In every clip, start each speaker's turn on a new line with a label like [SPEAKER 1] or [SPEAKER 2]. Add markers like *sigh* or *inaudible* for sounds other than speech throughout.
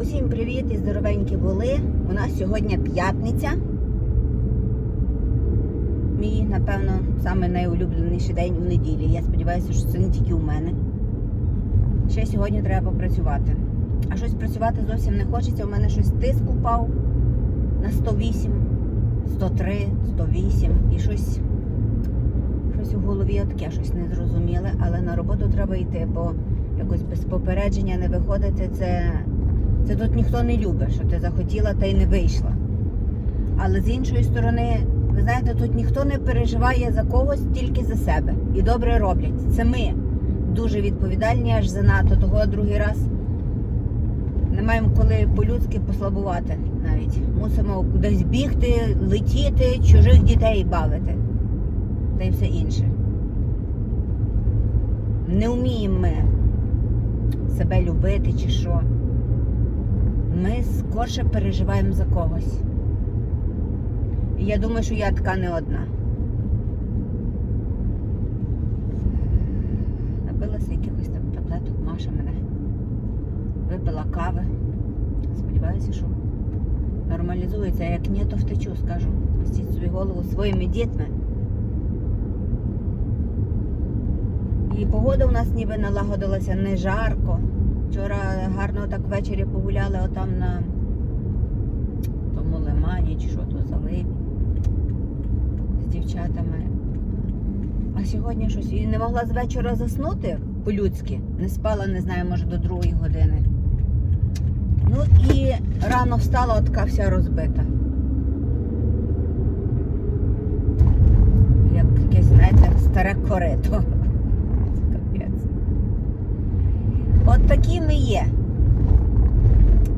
[SPEAKER 1] Усім привіт і здоровенькі були. У нас сьогодні п'ятниця. Мій, напевно, самий найулюбленіший день у неділі. Я сподіваюся, що це не тільки у мене. Ще сьогодні треба попрацювати. А щось працювати зовсім не хочеться. У мене щось тиск упав на 108, 103, 108 і щось, щось у голові таке щось незрозуміле, але на роботу треба йти, бо якось без попередження не виходити, це, це тут ніхто не любить, що ти захотіла та й не вийшла. Але з іншої сторони, ви знаєте, тут ніхто не переживає за когось тільки за себе. І добре роблять. Це ми дуже відповідальні аж занадто. Того другий раз не маємо коли по-людськи послабувати навіть. Мусимо кудись бігти, летіти, чужих дітей бавити. Та й все інше. Не вміємо ми себе любити чи що. Ми скорше переживаємо за когось. І я думаю, що я така не одна. Напилася якихось там таблеток, Маша мене. Випила кави. Сподіваюся, що нормалізується. А як ні, то втечу, скажу. Пустіть собі голову своїми дітьми. І погода у нас ніби налагодилася не жарко. Вчора гарно так ввечері погуляли отам на тому лимані чи що то заливі з дівчатами. А сьогодні щось і не могла з вечора заснути по-людськи. Не спала, не знаю, може до другої години. Ну і рано встала, от така вся розбита. Як якесь, знаєте, старе корито. От такі ми є.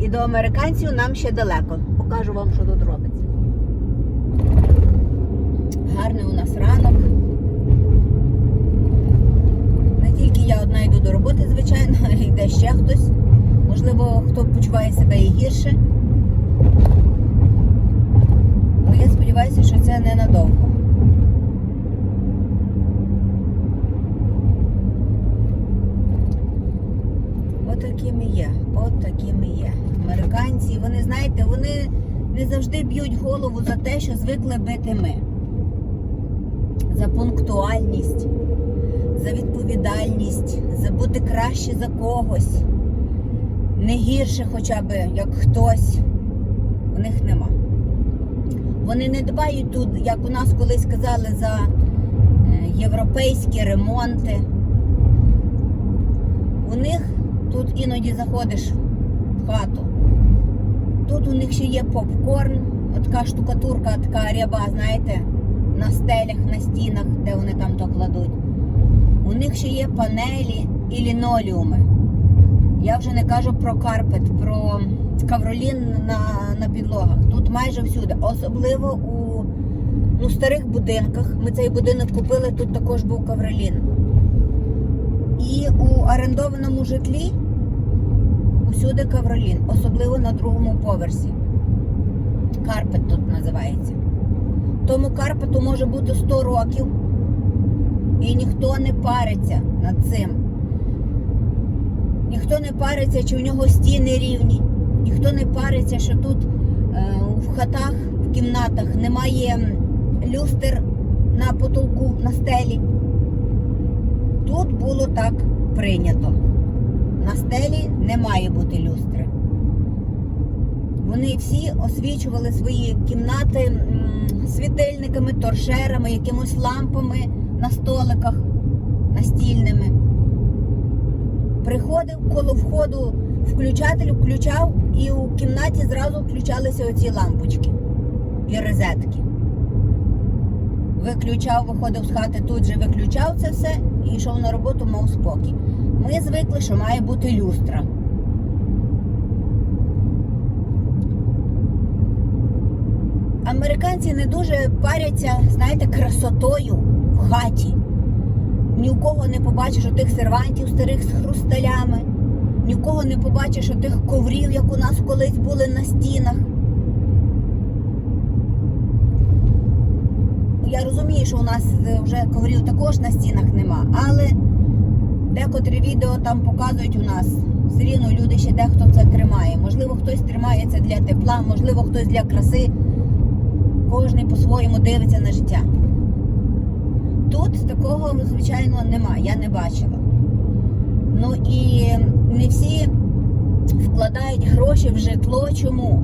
[SPEAKER 1] І до американців нам ще далеко. Покажу вам, що тут робиться. Гарний у нас ранок. Не тільки я одна йду до роботи, звичайно, але йде ще хтось. Можливо, хто почуває себе і гірше. Але я сподіваюся, що це ненадовго. От такі ми є, от ми є. Американці, вони, знаєте, вони не завжди б'ють голову за те, що звикли бити ми. За пунктуальність, за відповідальність, за бути краще за когось. Не гірше хоча б, як хтось. У них нема. Вони не дбають тут, як у нас колись казали, за е, європейські ремонти. У них тут іноді заходиш хату. Тут у них ще є попкорн, така штукатурка, така ряба, знаєте, на стелях, на стінах, де вони там то кладуть. У них ще є панелі і лінолеуми. Я вже не кажу про карпет, про кавролін на, на підлогах. Тут майже всюди, особливо у ну, старих будинках. Ми цей будинок купили, тут також був кавролін. І у орендованому житлі усюди кавролін, особливо на другому поверсі. Карпет тут називається. Тому карпету може бути 100 років, і ніхто не париться над цим. Ніхто не париться, чи в нього стіни рівні, ніхто не париться, що тут е, в хатах, в кімнатах немає люстр на потолку, на стелі. Тут було так прийнято. На стелі не має бути люстри. Вони всі освічували свої кімнати світильниками, торшерами, якимось лампами на столиках настільними. Приходив коло входу включатель, включав, і у кімнаті зразу включалися оці лампочки і розетки. Виключав, виходив з хати, тут же виключав це все і йшов на роботу, мав спокій. Ми звикли, що має бути люстра. Американці не дуже паряться, знаєте, красотою в хаті. Ні у кого не побачиш отих сервантів старих з хрусталями, ні у кого не побачиш отих коврів, як у нас колись були на стінах. Я розумію, що у нас вже коврів також на стінах нема, але декотрі відео там показують у нас все рівно люди ще дехто це тримає. Можливо, хтось тримає це для тепла, можливо, хтось для краси. Кожен по-своєму дивиться на життя. Тут такого, звичайно, нема, я не бачила. Ну і не всі вкладають гроші в житло. Чому?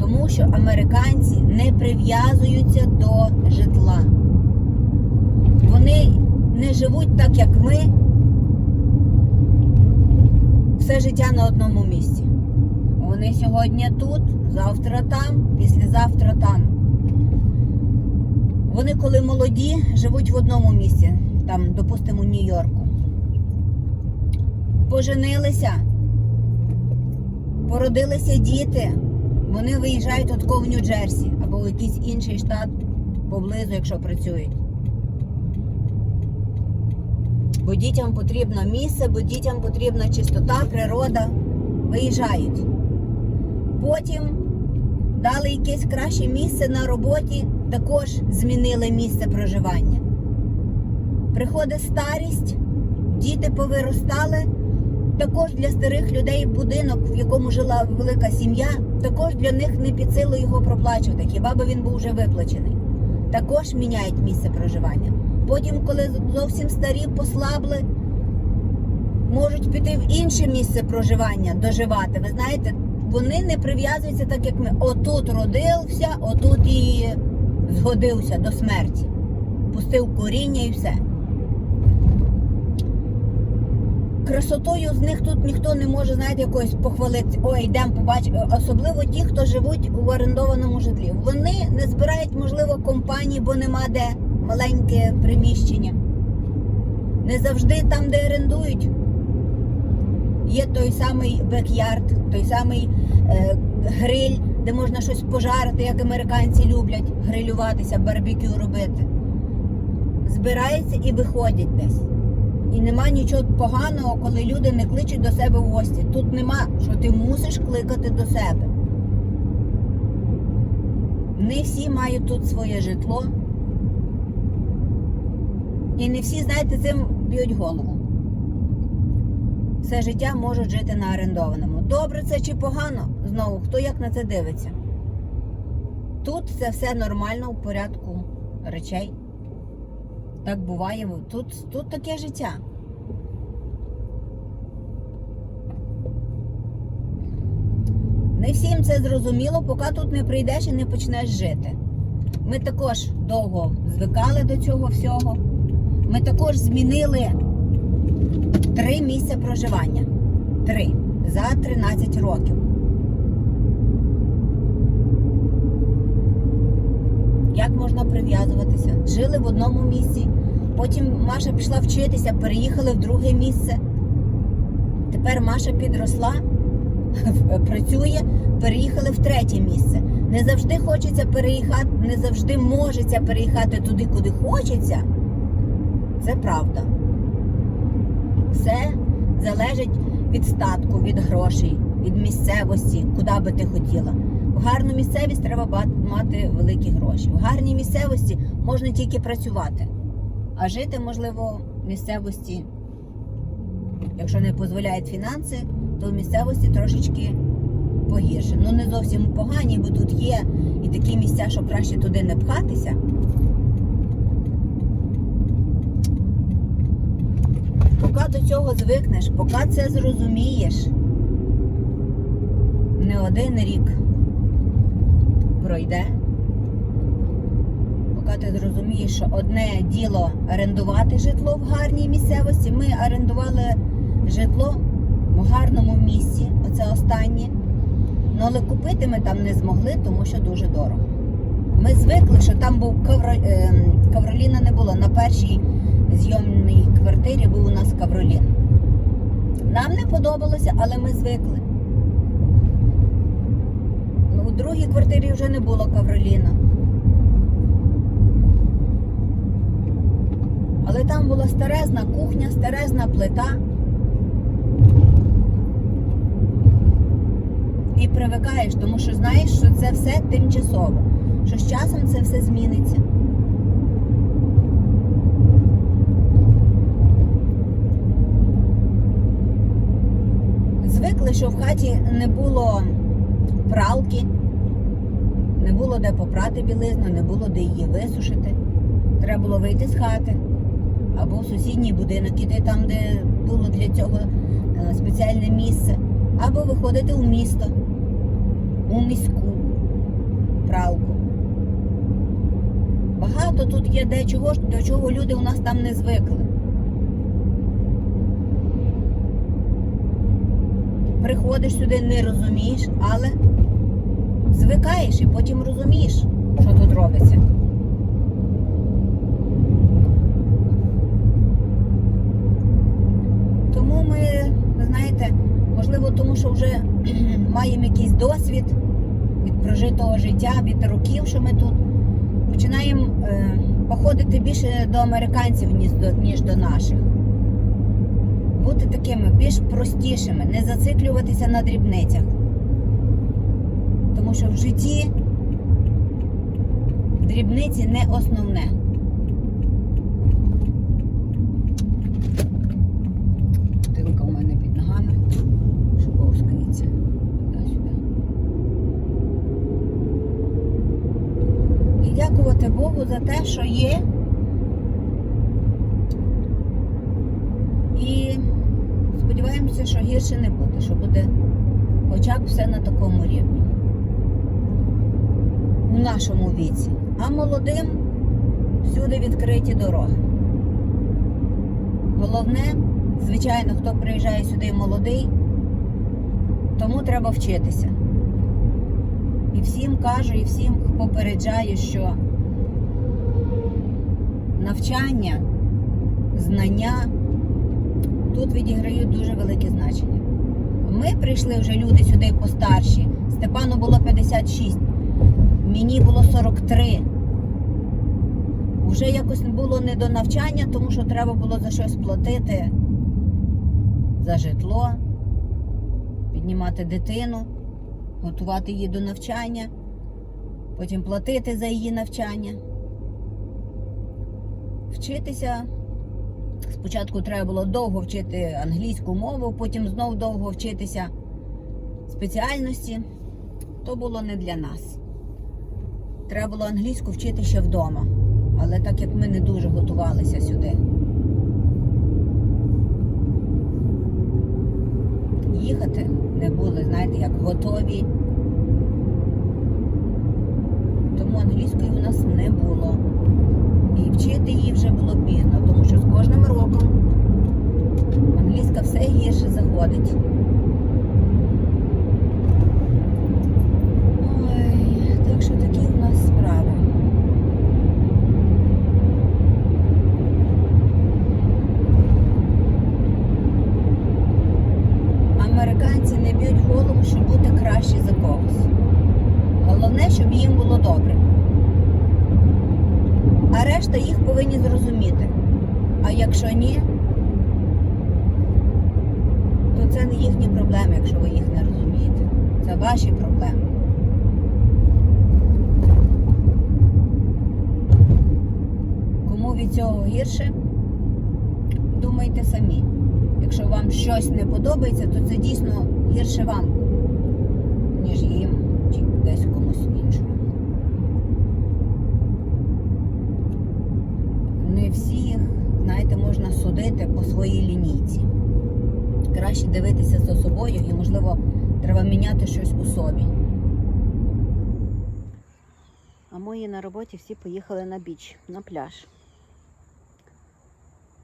[SPEAKER 1] Тому що американці не прив'язуються до житла. Вони не живуть так, як ми, все життя на одному місці. Вони сьогодні тут, завтра там, післязавтра там. Вони, коли молоді, живуть в одному місці, там, допустимо, Нью-Йорку. Поженилися, породилися діти, вони виїжджають от в Нью-Джерсі або в якийсь інший штат поблизу, якщо працюють. Бо дітям потрібно місце, бо дітям потрібна чистота, природа. Виїжджають. Потім дали якесь краще місце на роботі, також змінили місце проживання. Приходить старість, діти повиростали. Також для старих людей будинок, в якому жила велика сім'я, також для них не під силу його проплачувати, хіба би він був вже виплачений. Також міняють місце проживання. Потім, коли зовсім старі послабли, можуть піти в інше місце проживання, доживати. Ви знаєте, вони не прив'язуються так, як ми. Отут родився, отут і згодився до смерті. Пустив коріння і все. Красотою з них тут ніхто не може, знаєте, якось похвалитися. Ой, йдемо побачимо. Особливо ті, хто живуть у орендованому житлі. Вони не збирають, можливо, компанії, бо нема де маленьке приміщення. Не завжди там, де орендують, є той самий бекярд, той самий е, гриль, де можна щось пожарити, як американці люблять грилюватися, барбекю робити. Збираються і виходять десь. І нема нічого поганого, коли люди не кличуть до себе в гості. Тут нема, що ти мусиш кликати до себе. Не всі мають тут своє житло. І не всі, знаєте, цим б'ють голову. Все життя можуть жити на орендованому. Добре це чи погано? Знову, хто як на це дивиться? Тут це все нормально в порядку речей. Так буває. Тут, тут таке життя. Не всім це зрозуміло, поки тут не прийдеш і не почнеш жити. Ми також довго звикали до цього всього. Ми також змінили три місця проживання. Три за 13 років. Як можна прив'язуватися? Жили в одному місці, потім Маша пішла вчитися, переїхали в друге місце. Тепер Маша підросла, *laughs* працює, переїхали в третє місце. Не завжди хочеться переїхати, не завжди можеться переїхати туди, куди хочеться. Це правда. Все залежить від статку, від грошей, від місцевості, куди би ти хотіла. В гарну місцевість треба мати великі гроші. В гарній місцевості можна тільки працювати, а жити, можливо, в місцевості, якщо не дозволяють фінанси, то в місцевості трошечки погірше. Ну не зовсім погані, бо тут є і такі місця, що краще туди не пхатися. До цього звикнеш, поки це зрозумієш, не один рік пройде. Поки ти зрозумієш, що одне діло орендувати житло в гарній місцевості. Ми орендували житло в гарному місці, оце останнє. Ну, але купити ми там не змогли, тому що дуже дорого. Ми звикли, що там був Кавро... ем, Кавроліна не було. На першій зйомній квартирі був у нас Кавролін. Нам не подобалося, але ми звикли. Ну, У другій квартирі вже не було Кавроліна. Але там була старезна кухня, старезна плита. І привикаєш, тому що знаєш, що це все тимчасово, що з часом це все зміниться. Звикли, що в хаті не було пралки, не було де попрати білизну, не було де її висушити. Треба було вийти з хати або в сусідній будинок, іти там, де було для цього е, спеціальне місце, або виходити у місто, у міську пралку. Багато тут є дечого, до чого люди у нас там не звикли. Приходиш сюди, не розумієш, але звикаєш і потім розумієш, що тут робиться. Тому ми, ви знаєте, можливо, тому що вже *clears throat* маємо якийсь досвід від прожитого життя, від років, що ми тут починаємо е, походити більше до американців, ніж до, ніж до наших. Такими більш простішими, не зациклюватися на дрібницях. Тому що в житті дрібниці не основне. Тилка у мене під ногами, шуковскається. Туди-сюди. І дякувати Богу за те, що є. І сподіваємося, що гірше не буде, що буде хоча б все на такому рівні. У нашому віці. А молодим всюди відкриті дороги. Головне, звичайно, хто приїжджає сюди молодий, тому треба вчитися. І всім кажу, і всім попереджаю, що навчання, знання тут відіграють дуже велике значення. Ми прийшли вже люди сюди постарші. Степану було 56, мені було 43. Вже якось було не до навчання, тому що треба було за щось платити за житло, піднімати дитину, готувати її до навчання, потім платити за її навчання. Вчитися. Спочатку треба було довго вчити англійську мову, потім знов довго вчитися спеціальності. То було не для нас. Треба було англійську вчити ще вдома. Але так як ми не дуже готувалися сюди. Їхати не були, знаєте, як готові. Тому англійської у нас не було. І вчити її вже було пізно, тому що з кожним роком англійська все гірше заходить. Ой, так що такі у нас справи. Американці не б'ють голову, щоб бути краще за когось. Головне, щоб їм було добре. А решта їх повинні зрозуміти. А якщо ні, то це не їхні проблеми, якщо ви їх не розумієте. Це ваші проблеми. Кому від цього гірше, думайте самі. Якщо вам щось не подобається, то це дійсно гірше вам, ніж їм чи десь комусь іншому. Не всіх, знаєте, можна судити по своїй лінійці. Краще дивитися за собою і, можливо, треба міняти щось у собі. А мої на роботі всі поїхали на біч, на пляж.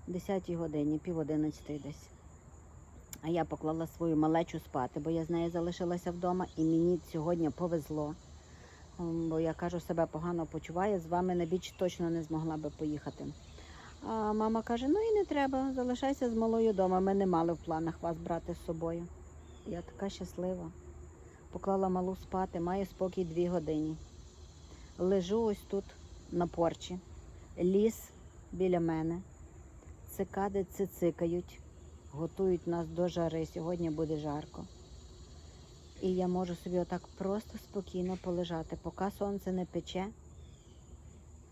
[SPEAKER 1] 10 годині, пів одинадцятої десь. А я поклала свою малечу спати, бо я з нею залишилася вдома і мені сьогодні повезло. Бо я кажу, себе погано почуваю, з вами на біч точно не змогла би поїхати. А мама каже: ну і не треба, залишайся з малою вдома. Ми не мали в планах вас брати з собою. Я така щаслива. Поклала малу спати, маю спокій дві години. Лежу ось тут на порчі. Ліс біля мене. Цикади цицикають, готують нас до жари. Сьогодні буде жарко. І я можу собі отак просто спокійно полежати, поки сонце не пече.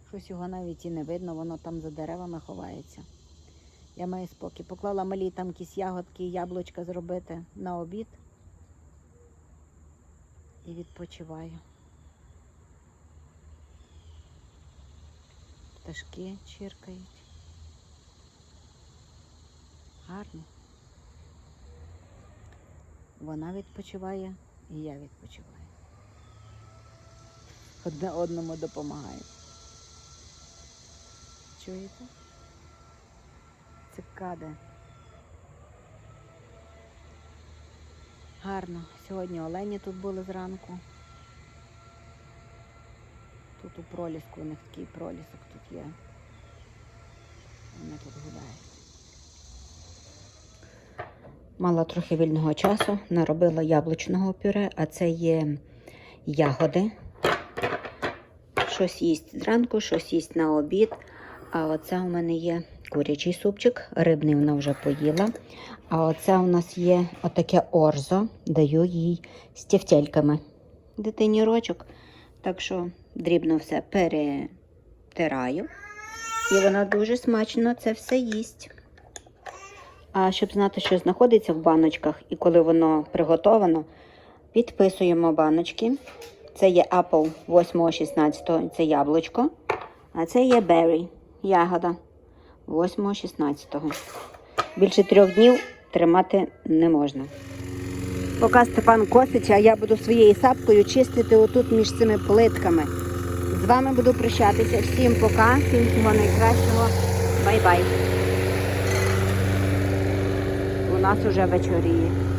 [SPEAKER 1] Щось його навіть і не видно, воно там за деревами ховається. Я маю спокій. Поклала малі там якісь ягодки, яблучка зробити на обід. І відпочиваю. Пташки чиркають. Гарно. Вона відпочиває і я відпочиваю. Одне одному допомагає. Чуєте? Цикади. Гарно. Сьогодні олені тут були зранку. Тут у проліску у них такий пролісок тут є. Вони тут гуляють. Мала трохи вільного часу, наробила яблучного пюре, а це є ягоди. Щось їсть зранку, щось їсть на обід. А оце у мене є курячий супчик, рибний вона вже поїла. А оце у нас є отаке орзо, даю їй з тефтельками. Дитині рочок. Так що дрібно все перетираю. І вона дуже смачно це все їсть. А щоб знати, що знаходиться в баночках і коли воно приготовано, підписуємо баночки. Це є Apple 8-16, це яблучко. А це є Berry, ягода 8-16. Більше трьох днів тримати не можна. Поки Степан косить, а я буду своєю сапкою чистити отут між цими плитками. З вами буду прощатися. Всім пока, всім всього найкращого. Бай-бай. Нас уже вечоріє.